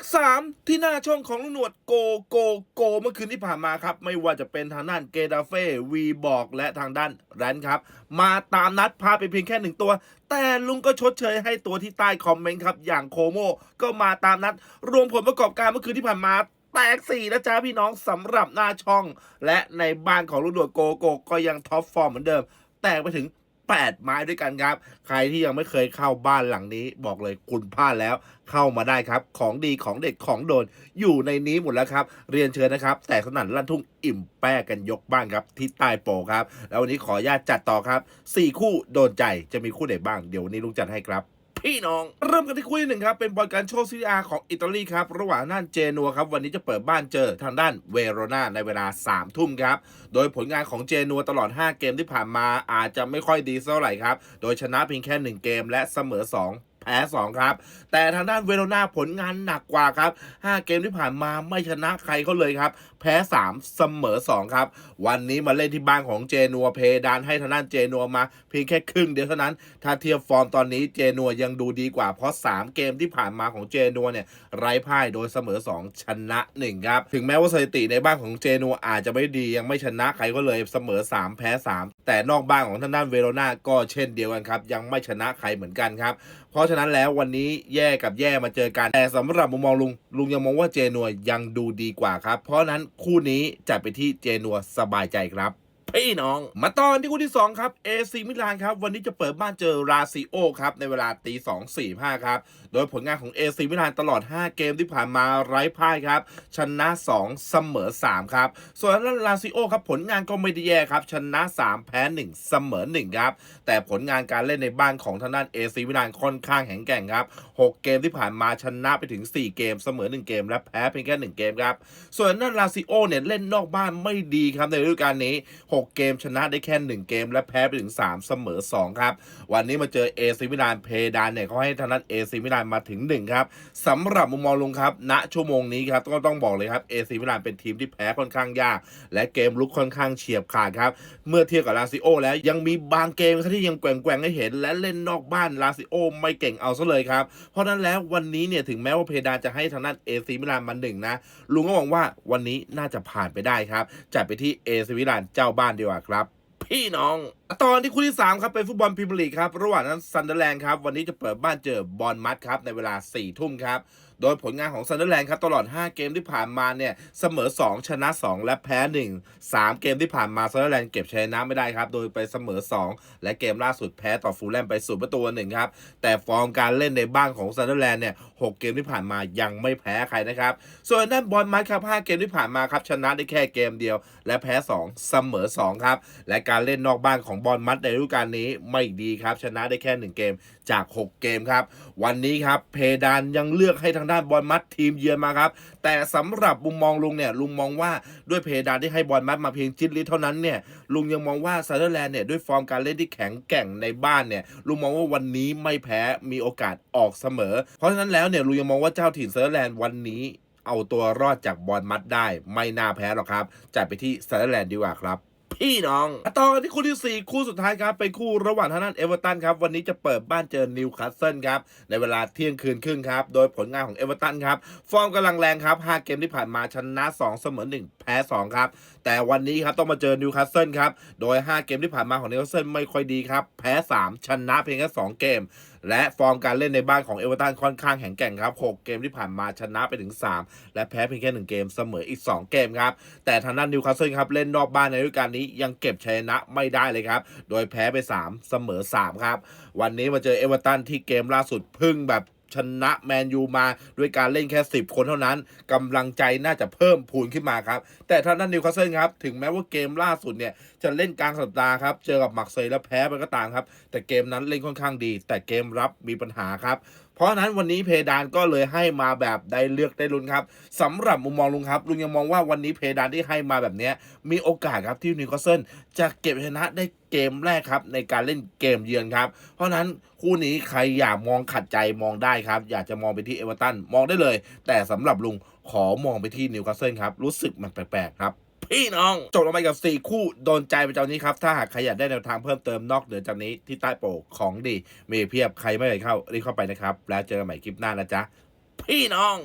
กสามที่หน้าช่องของลุงหนวดโกโกโก เมื่อคืนที่ผ่านมาครับ ไม่ว่าจะเป็นทางด้านเกดาเฟ่วีบอกและทางด้านแรนครับ มาตามนัดพาไปเพียงแค่หนึ่งตัว แต่ลุงก็ชดเชยให้ตัวที่ใต้คอมเมนต์ครับ อย่างโคโมก็มาตามนัด รวมผลประกอบการเมื่อคืนที่ผ่านมาแตกสี่นะจ๊ะพี่น้องสำหรับหน้าช่อง และในบ้านของลุงหนวดโกโกก็ยังท็อปฟอร์มเหมือนเดิม แตกไปถึง 8 ไม้ด้วยกันครับ ใครที่ยังไม่เคยเข้าบ้านหลังนี้ บอกเลยคุณพลาดแล้ว เข้ามาได้ครับ ของดีของเด็ดของโดน อยู่ในนี้หมดแล้วครับ เรียนเชิญนะครับ แต่สนั่นลั่นทุ่งอิ่มแป้กันยกบ้านครับ ที่ใต้โปะครับ แล้ววันนี้ขออนุญาตจัดต่อครับ 4 คู่โดนใจจะมีคู่ไหนบ้าง เดี๋ยววันนี้ลุงจัดให้ครับ พี่น้อง เริ่มกันที่คู่ที่หนึ่งครับ เป็นบอลการโชว์ซีรีอาของอิตาลีครับ ระหว่างน่านเจนัวครับ วันนี้จะเปิดบ้านเจอทางด้านเวโรนาในเวลา3ทุ่มครับ โดยผลงานของเจนัวตลอด 5 เกมที่ผ่านมาอาจจะไม่ค่อยดีเท่าไหร่ครับ โดยชนะเพียงแค่ 1 เกมและเสมอ 2 แพ้2ครับ แต่ทางด้านเวโรนาผลงานหนักกว่าครับ5เกมที่ผ่านมาไม่ชนะใครเขาเลยครับ แพ้3เสมอ2ครับ วันนี้มาเล่นที่บ้านของเจนัวเพดานให้ทางด้านเจนัวมาเพียงแค่ครึ่งเดียวเท่านั้น ถ้าเทียบฟอร์มตอนนี้เจนัวยังดูดีกว่าเพราะ 3 เกมที่ผ่านมาของเจนัวเนี่ยไร้พ่ายโดยเสมอ 2 ชนะ1ครับ ถึงแม้ว่าสถิติในบ้านของเจนัวอาจจะไม่ดียังไม่ชนะใครก็เลยเสมอ 3 แพ้ 3 แต่นอกบ้านของทางด้านเวโรนาก็เช่นเดียวกันครับ ยังไม่ชนะใครเหมือนกันครับเพราะฉะนั้นนั่นแล้ววันนี้แย่กับแย่มาเจอกัน แต่สำหรับมุมมองลุง ลุงยังมองว่าเจนัวยังดูดีกว่าครับ เพราะนั้นคู่นี้จัดไปที่เจนัวสบายใจครับ พี่น้อง มาตอนที่คู่ที่ 2 ครับเอซีมิลานครับ วันนี้จะเปิดบ้านเจอราซิโอครับ ในเวลาตีสองสี่ห้าครับ โดยผลงานของเอซีมิลานตลอด 5 เกมที่ผ่านมาไร้พ่ายครับ ชนะ 2 เสมอ 3 ครับ ส่วนทางด้านราซิโอครับผลงานก็ไม่ได้แย่ครับ ชนะ 3 แพ้ 1 เสมอ 1 ครับ แต่ผลงานการเล่นในบ้านของทางด้านเอซีมิลานค่อนข้างแข็งแกร่งครับ 6 เกมที่ผ่านมาชนะไปถึง 4 เกมเสมอ 1 เกม และแพ้เพียงแค่ 1 เกมครับ ส่วนทางด้นลาซิโอเนี่ยเล่นนอกบ้านไม่ดีครับในฤดูกาลนี้6เกมชนะได้แค่ 1 เกม และแพ้ไปถึง 3 เสมอ 2 ครับ วันนี้มาเจอเอซิมิลานเพดานเนี่ยเขาให้ทางด้นเอซิมิลานมาถึง 1 ครับสำหรับมุมมองลุงครับณชั่วโมงนี้ครับก็ต้องบอกเลยครับเอซิมิลานเป็นทีมที่แพ้ค่อนข้างยาก และเกมลุกค่อนข้างเฉียบขาดครับเมื่อเทียบกับลาซิโอแล้วยังมีบางเกมที่ยังแกว่งๆให้เห็น และเล่นนอกบ้านลาซิโอไม่เก่งเอาซะเลยครับเพราะนั้นแล้ววันนี้เนี่ยถึงแม้ว่าเพดานจะให้ทางด้นเอซิมิลานมาหนึ่งนะลุงก็หวังว่าวันนี้น่าจะผ่านไปได้ครับจัดไปที่เอซิมิลานเจ้าบ้านดีกว่าครับ พี่น้อง ตอนที่คู่ที่ 3 ครับเป็นฟุตบอลพรีเมียร์ลีกครับระหว่างนั้นซันเดอร์แลนด์ครับวันนี้จะเปิดบ้านเจอบอลมัดครับในเวลา4ทุ่มครับโดยผลงานของซันเดอร์แลนด์ครับตลอด 5 เกมที่ผ่านมาเนี่ยเสมอ 2 ชนะ 2 และแพ้ 1 3 เกมที่ผ่านมาซันเดอร์แลนด์เก็บชนะไม่ได้ครับ โดยไปเสมอ 2 และเกมล่าสุดแพ้ต่อฟูลแลมไปศูนย์ประตูหนึ่งครับ แต่ฟอร์มการเล่นในบ้านของซันเดอร์แลนด์เนี่ย6เกมที่ผ่านมายังไม่แพ้ใครนะครับ ส่วนด้านบอลมัดครับ5เกมที่ผ่านมาครับชนะได้แค่เกมเดียว และแพ้ 2 เสมอ 2 ครับและการเล่นนอกบ้านของบอลมัดในฤดูกาลนี้ไม่ดีครับ ชนะได้แค่ 1 เกมจาก 6 เกมครับ วันนี้ครับเพดานยังเลือกให้ทางด้านบอลมัดทีมเยือนมาครับ แต่สำหรับมุมมองลุงเนี่ยลุงมองว่าด้วยเพดานที่ให้บอลมัดมาเพียงจิตลิเท่านั้นเนี่ยลุงยังมองว่าซันเดอร์แลนด์เนี่ยด้วยฟอร์มการเล่นที่แข็งแกร่งในบ้านเนี่ยลุงมองว่าวันนี้ไม่แพ้มีโอกาสออกเสมอ เพราะฉะนั้นแล้วเนี่ยลุงยังมองว่าเจ้าถิ่นซันเดอร์แลนด์วันนี้เอาตัวรอดจากบอลมัดได้ ไม่น่าแพ้หรอกครับจัดไปที่ซันเดอร์แลนด์ดีกว่าครับ พี่น้องต่อกันที่คู่ที่ 4 คู่สุดท้ายครับเป็นคู่ระหว่างทางด้านเอเวอร์ตันครับวันนี้จะเปิดบ้านเจอนิวคาสเซิลครับในเวลาเที่ยงคืนครึ่งครับโดยผลงานของเอเวอร์ตันครับฟอร์มกำลังแรงครับ 5 เกมที่ผ่านมาชนะ 2 เสมอ 1 แพ้ 2 ครับ แต่วันนี้ครับต้องมาเจอนิวคาสเซิลครับโดย 5 เกมที่ผ่านมาของนิวคาสเซิลไม่ค่อยดีครับแพ้ 3 ชนะเพียงแค่2เกมและฟอร์มการเล่นในบ้านของเอเวอร์ตันค่อนข้างแข็งแกร่งครับ 6 เกมที่ผ่านมาชนะไปถึง 3 และแพ้เพียงแค่ 1 เกมเสมออีก 2 เกมครับ แต่ทางด้านนิวคาสเซิลครับ เล่นนอกบ้านในฤดูกาลนี้ยังเก็บชัยชนะไม่ได้เลยครับ โดยแพ้ไป 3 เสมอ 3 ครับ วันนี้มาเจอเอเวอร์ตันที่เกมล่าสุดพึ่งแบบ ชนะแมนยูมาด้วยการเล่นแค่ 10 คนเท่านั้นกำลังใจน่าจะเพิ่มพูนขึ้นมาครับ แต่ท่านั้นนิวคาสเซิลครับ ถึงแม้ว่าเกมล่าสุดเนี่ย จะเล่นกลางสัปดาห์ครับ เจอกับมักเซยแล้วแพ้ไปก็ตามครับ แต่เกมนั้นเล่นค่อนข้างดี แต่เกมรับมีปัญหาครับ เพราะฉะนั้นวันนี้เพดานก็เลยให้มาแบบได้เลือกได้ลุ้นครับสำหรับมุมมองลุงครับ ลุงยังมองว่าวันนี้เพดานที่ให้มาแบบนี้มีโอกาสครับที่นิวคาสเซิลจะเก็บชนะได้เกมแรกครับในการเล่นเกมเยือนครับ เพราะฉะนั้นคู่นี้ใครอยากมองขัดใจมองได้ครับ อยากจะมองไปที่เอเวอร์ตันมองได้เลย แต่สำหรับลุงขอมองไปที่นิวคาสเซิลครับรู้สึกมันแปลกๆครับ พี่น้อง จบลงไปกับ 4 คู่โดนใจประจำนี้ครับ ถ้าหากใครอยากได้แนวทางเพิ่มเติมนอกเหนือจากนี้ที่ใต้โปกของดี มีเพียบใครไม่เคยเข้ารีบเข้าไปนะครับ แล้วเจอกันใหม่คลิปหน้านะจ๊ะพี่น้อง